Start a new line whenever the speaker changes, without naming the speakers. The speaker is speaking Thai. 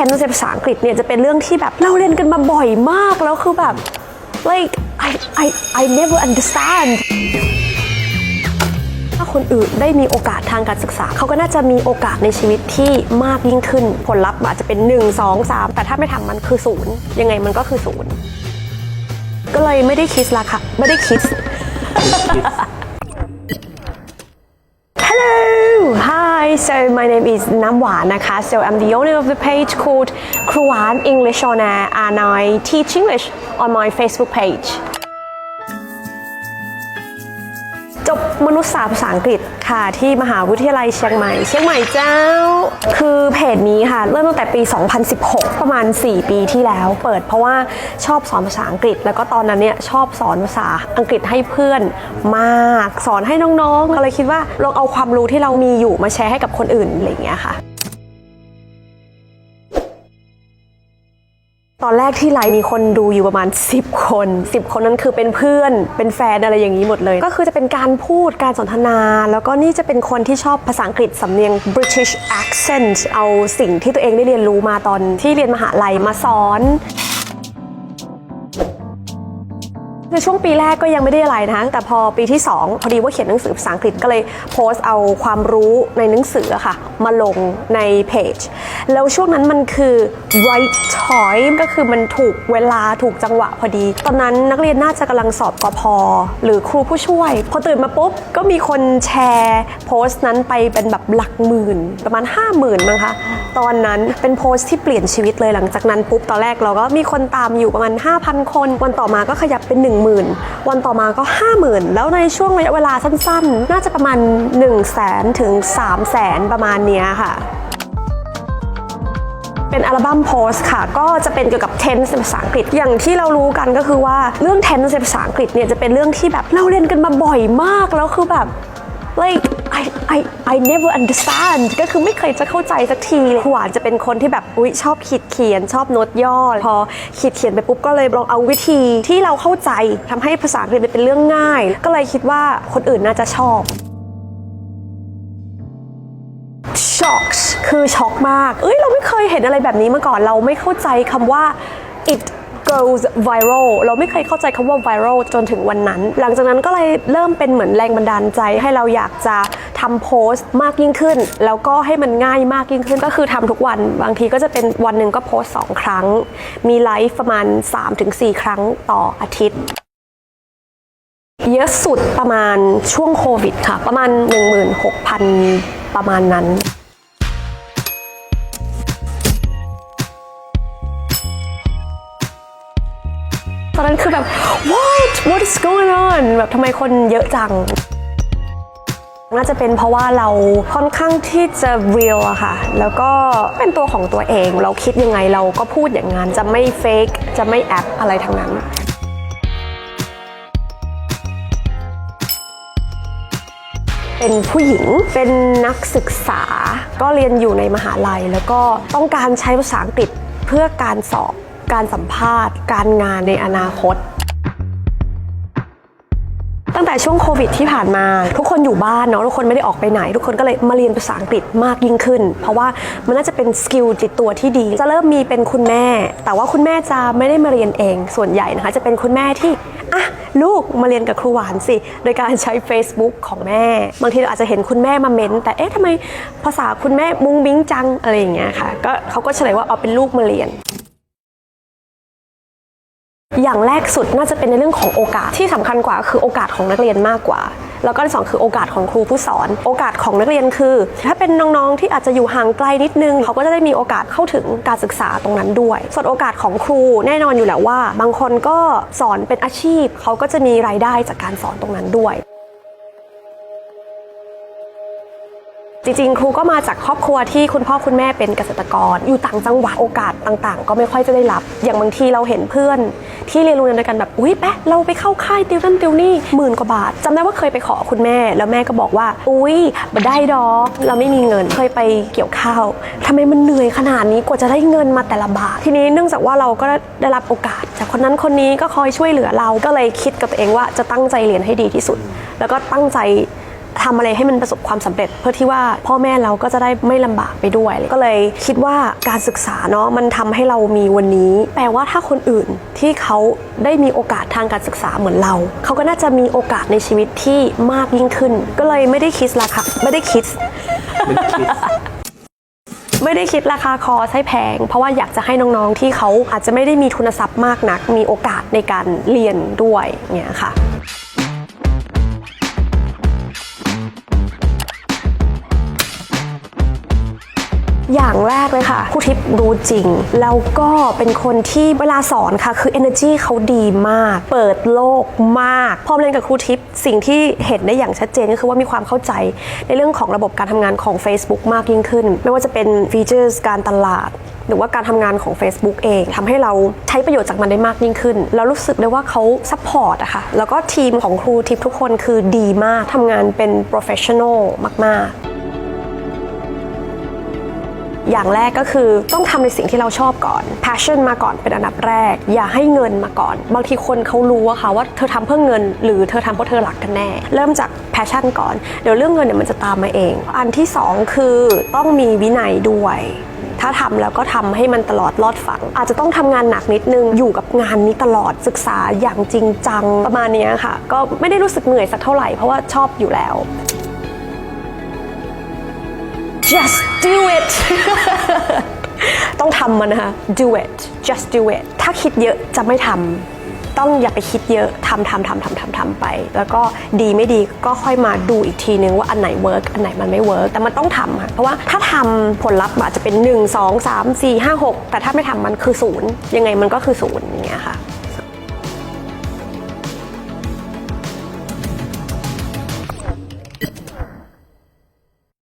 tense ในภาษาอังกฤษเนี่ยจะเป็นเรื่องที่แบบเราเรียนกันมาบ่อยมากแล้วคือแบบ like I I I never understand ถ้าคนอื่นได้มีโอกาสทางการศึกษา เขาก็น่าจะมีโอกาสในชีวิตที่มากยิ่งขึ้น ผลลัพธ์อาจจะเป็น 1 2 3 แต่ถ้าไม่ทำมันคือศูนย์ยังไงมันก็คือศูนย์ก็เลยไม่ได้คิดละค่ะไม่ได้คิด Hi, so my name is Namwa Naka. So I'm the owner of the page called Kruan English on Air and I teach English on my Facebook page. มนุษยศาสตร์ภาษาอังกฤษค่ะที่มหาวิทยาลัยเชียงใหม่ เชียงใหม่เจ้า คือเพจนี้ค่ะ เริ่มตั้งแต่ปี 2016 ประมาณ 4 ปีที่แล้ว เปิดเพราะว่าชอบสอนภาษาอังกฤษ แล้วก็ตอนนั้นเนี่ยชอบสอนภาษาอังกฤษให้เพื่อนมาก สอนให้น้องๆก็เลยคิดว่าลองเอาความรู้ที่เรามีอยู่มาแชร์ให้กับคนอื่นอะไรอย่างเงี้ยค่ะ ตอนแรกที่ไลน์มีคนดูอยู่ประมาณ 10 คน 10 คนนั้นคือเป็นเพื่อน เป็นแฟนอะไรอย่างนี้หมดเลย ก็คือจะเป็นการพูดการสนทนา แล้วก็นี่จะเป็นคนที่ชอบภาษาอังกฤษสำเนียง British accent เอาสิ่งที่ตัวเองได้เรียนรู้มาตอนที่เรียนมหาลัยมาสอน ในช่วงปีแรกก็ยังไม่ได้อะไรนะคะแต่พอปีที่ 2 พอดีว่าเขียนหนังสือภาษาอังกฤษก็เลยโพสต์เอาความรู้ในหนังสือค่ะ มาลงในเพจ แล้วช่วงนั้นมันคือ right time ก็คือมันถูกเวลาถูกจังหวะพอดี ตอนนั้นนักเรียนน่าจะกำลังสอบกพหรือครูผู้ช่วย พอตื่นมาปุ๊บ ก็มีคนแชร์โพสต์นั้นไปเป็นแบบหลักหมื่น ประมาณ 5 0,000มั้งคะตอนนั้นเป็นโพสต์ที่เปลี่ยนชีวิตเลยหลังจากนั้นปุ๊บตอนแรกเราก็มีคนตามอยู่ประมาณ 5,000 คน วันต่อมาก็ขยับเป็น10,000 วันต่อมาก็ 50,000 แล้วในช่วงระยะเวลาสั้นๆ น่าจะประมาณ 1 0 0 0 0แสนถึง3 0 0แสนประมาณเนี้ยค่ะเป็นอัลบั้มโพสค่ะ ก็จะเป็นเกี่ยวกับ tense ภาษาอังกฤษ อย่างที่เรารู้กันก็คือว่าเรื่อง tense ภาษาอังกฤษเนี่ยจะเป็นเรื่องที่แบบเราเรียนกันมาบ่อยมาก แล้วคือแบบ like I I I never understand ก็คือไม่เคยจะเข้าใจสักทีเลยหวานจะเป็นคนที่แบบอุ๊ยชอบขีดเขียนชอบโน้ตย่อ พอขีดเขียนไปปุ๊บก็เลยลองเอาวิธีที่เราเข้าใจทำให้ภาษาอังกฤษเป็นเรื่องง่าย ก็เลยคิดว่าคนอื่นน่าจะชอบ shocks คือช็อกมาก เอ้ยเราไม่เคยเห็นอะไรแบบนี้มาก่อนเราไม่เข้าใจคำว่า it goes viral เราไม่เคยเข้าใจคำว่า viral จนถึงวันนั้น หลังจากนั้นก็เลยเริ่มเป็นเหมือนแรงบันดาลใจให้เราอยากจะ ทำโพสต์มากยิ่งขึ้น แล้วก็ให้มันง่ายมากยิ่งขึ้นก็คือทำทุกวัน บางทีก็จะเป็นวันหนึ่งก็โพสต์สองครั้ง มีไลฟ์ประมาณ 3-4 ครั้งต่ออาทิตย์เยอะสุดประมาณช่วงโควิดค่ะ ประมาณ 16,000 ประมาณนั้น ตอนนั้นคือแบบ what what is going on แบบทำไมคนเยอะจัง น่าจะเป็นเพราะว่าเราค่อนข้างที่จะ real อะค่ะ แล้วก็เป็นตัวของตัวเอง เราคิดยังไงเราก็พูดอย่างนั้น จะไม่ fake จะไม่แอปอะไรทั้งนั้นเป็นผู้หญิง เป็นนักศึกษา ก็เรียนอยู่ในมหาลัย แล้วก็ต้องการใช้ภาษาอังกฤษเพื่อการสอบ การสัมภาษณ์ การงานในอนาคต แต่ช่วงโควิดที่ผ่านมา ทุกคนอยู่บ้านเนาะทุกคนไม่ได้ออกไปไหน ทุกคนก็เลยมาเรียนภาษาอังกฤษมากยิ่งขึ้น เพราะว่ามันน่าจะเป็นสกิลติดตัวที่ดี จะเริ่มมีเป็นคุณแม่ แต่ว่าคุณแม่จะไม่ได้มาเรียนเองส่วนใหญ่นะคะ จะเป็นคุณแม่ที่อะลูกมาเรียนกับครูหวานสิ โดยการใช้ Facebook ของแม่ บางทีเราอาจจะเห็นคุณแม่มาเม้น แต่เอ๊ะทำไมภาษาคุณแม่มุ้งมิ้งจังอะไรอย่างเงี้ยค่ะก็เขาก็เฉลยว่าเอาเป็นลูกมาเรียน อย่างแรกสุดน่าจะเป็นในเรื่องของโอกาสที่สำคัญกว่าคือโอกาสของนักเรียนมากกว่า แล้วก็ที่สองคือโอกาสของครูผู้สอน โอกาสของนักเรียนคือ ถ้าเป็นน้องๆที่อาจจะอยู่ห่างไกลนิดนึง เขาก็จะได้มีโอกาสเข้าถึงการศึกษาตรงนั้นด้วย ส่วนโอกาสของครูแน่นอนอยู่แล้วว่า บางคนก็สอนเป็นอาชีพ เขาก็จะมีรายได้จากการสอนตรงนั้นด้วย จริงๆ ครูก็มาจากครอบครัวที่คุณพ่อคุณแม่เป็นเกษตรกร อยู่ต่างจังหวัดโอกาสต่างๆ ก็ไม่ค่อยจะได้รับ อย่างบางทีเราเห็นเพื่อน ที่เรียนรงเรียนเดียวกันแบบอุ้ยแปะเราไปเข้าค่ายติวนั่นติวนี่หมื่นกว่าบาทจำได้ว่าเคยไปขอคุณแม่ แล้วแม่ก็บอกว่า อุ้ยบ่ได้ดอกเราไม่มีเงินเคยไปเกี่ยวข้าวทำไมมันเหนื่อยขนาดนี้กว่าจะได้เงินมาแต่ละบาท ทีนี้เนื่องจากว่าเราก็ได้รับโอกาส จากคนนั้นคนนี้ก็คอยช่วยเหลือเราก็เลยคิดกับตัวเองว่าจะตั้งใจเรียนให้ดีที่สุด แล้วก็ตั้งใจ ทำอะไรให้มันประสบความสำเร็จ เพื่อที่ว่าพ่อแม่เราก็จะได้ไม่ลำบากไปด้วย ก็เลยคิดว่าการศึกษาเนาะมันทำให้เรามีวันนี้ แปลว่าถ้าคนอื่นที่เขาได้มีโอกาสทางการศึกษาเหมือนเรา เขาก็น่าจะมีโอกาสในชีวิตที่มากยิ่งขึ้น ก็เลยไม่ได้คิดราคาไม่ได้คิดไม่ได้คิดราคาคอให้แพง เพราะว่าอยากจะให้น้องๆที่เขาอาจจะไม่ได้มีทุนทรัพย์มากนัก มีโอกาสในการเรียนด้วยเนี่ยค่ะ อย่างแรกเลยค่ะครูทิพย์รู้จริง แล้วก็เป็นคนที่เวลาสอนค่ะ คือ energy เขาดีมาก เปิดโลกมาก พอเรียนกับครูทิพย์สิ่งที่เห็นได้อย่างชัดเจนก็คือว่ามีความเข้าใจในเรื่องของระบบการทำงานของ Facebook มากยิ่งขึ้น ไม่ว่าจะเป็นฟีเจอร์การตลาดหรือว่าการทำงานของ Facebook เองทำให้เราใช้ประโยชน์จากมันได้มากยิ่งขึ้นแล้วรู้สึกได้ว่าเขาซัพพอร์ตอะค่ะ แล้วก็ทีมของครูทิพย์ทุกคนคือดีมากทำงานเป็น professional มาก ๆ อย่างแรกก็คือต้องทำในสิ่งที่เราชอบก่อน passion มาก่อนเป็นอันดับแรก อย่าให้เงินมาก่อน บางทีคนเขารู้อะค่ะว่าเธอทำเพื่อเงิน หรือเธอทำเพราะเธอรักกันแน่ เริ่มจาก passion ก่อน เดี๋ยวเรื่องเงินเนี่ยมันจะตามมาเอง อันที่สองคือต้องมีวินัยด้วยถ้าทำแล้วก็ทำให้มันตลอดรอดฝัง อาจจะต้องทำงานหนักนิดนึงอยู่กับงานนี้ตลอดศึกษาอย่างจริงจังประมาณนี้ค่ะ ก็ไม่ได้รู้สึกเหนื่อยสักเท่าไหร่เพราะว่าชอบอยู่แล้ว just do it ต้องทำมันนะคะ do it just do it ถ้าคิดเยอะจะไม่ทำต้องอย่าไปคิดเยอะทำทำทำทำทำทำไป แล้วก็ดีไม่ดีก็ค่อยมาดูอีกทีนึงว่าอันไหนเวิร์กอันไหนมันไม่เวิร์กแต่มันต้องทำค่ะเพราะว่าถ้าทำผลลัพธ์อาจจะเป็น 1 2 3 4 5 6 แต่ถ้าไม่ทำมันคือศูนย์ยังไงมันก็คือศูนย์อย่างเงี้ยค่ะ